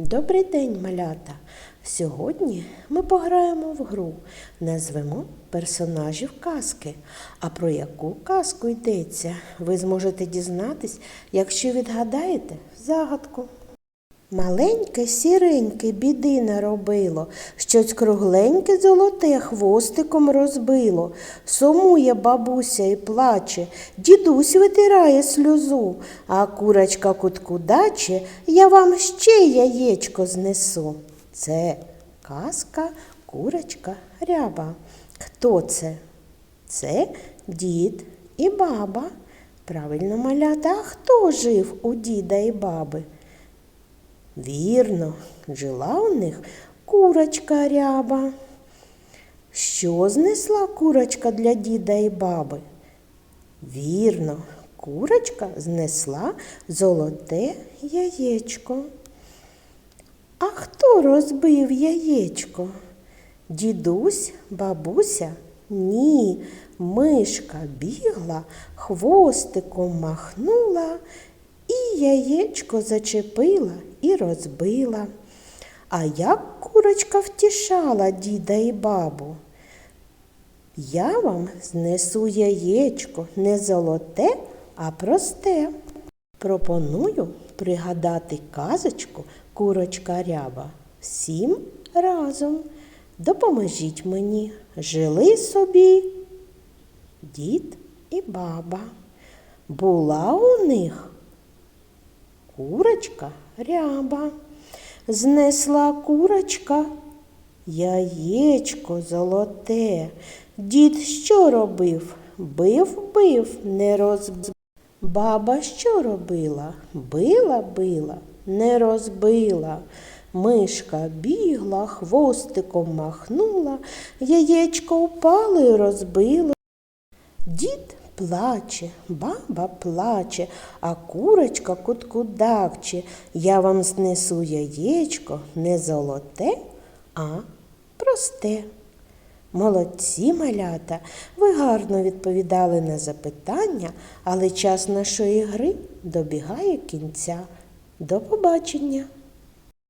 Добрий день, малята! Сьогодні ми пограємо в гру. Назвемо персонажів казки. А про яку казку йдеться, ви зможете дізнатись, якщо відгадаєте загадку. Маленьке сіреньке біди наробило, щось кругленьке золоте хвостиком розбило. Сумує бабуся і плаче, дідусь витирає сльозу, а курочка кутку даче, я вам ще яєчко знесу. Це казка курочка ряба. Хто це? Це дід і баба. Правильно малята, а хто жив у діда і баби? Вірно, жила у них курочка ряба. Що знесла курочка для діда і баби? Вірно, курочка знесла золоте яєчко. А хто розбив яєчко? Дідусь, бабуся? Ні, мишка бігла, хвостиком махнула і яєчко зачепила і розбила. А як курочка втішала діда і бабу? Я вам знесу яєчко не золоте, а просте. Пропоную пригадати казочку курочка ряба всім разом. Допоможіть мені. Жили собі дід і баба. Була у них курочка ряба. Знесла курочка яєчко золоте. Дід що робив? Бив, бив, не розбив. Баба що робила? Била, била, не розбила. Мишка бігла, хвостиком махнула, яєчко впало і розбило. Дід плаче, баба плаче, а курочка куткудакче. Я вам знесу яєчко не золоте, а просте. Молодці малята, ви гарно відповідали на запитання, але час нашої гри добігає кінця. До побачення!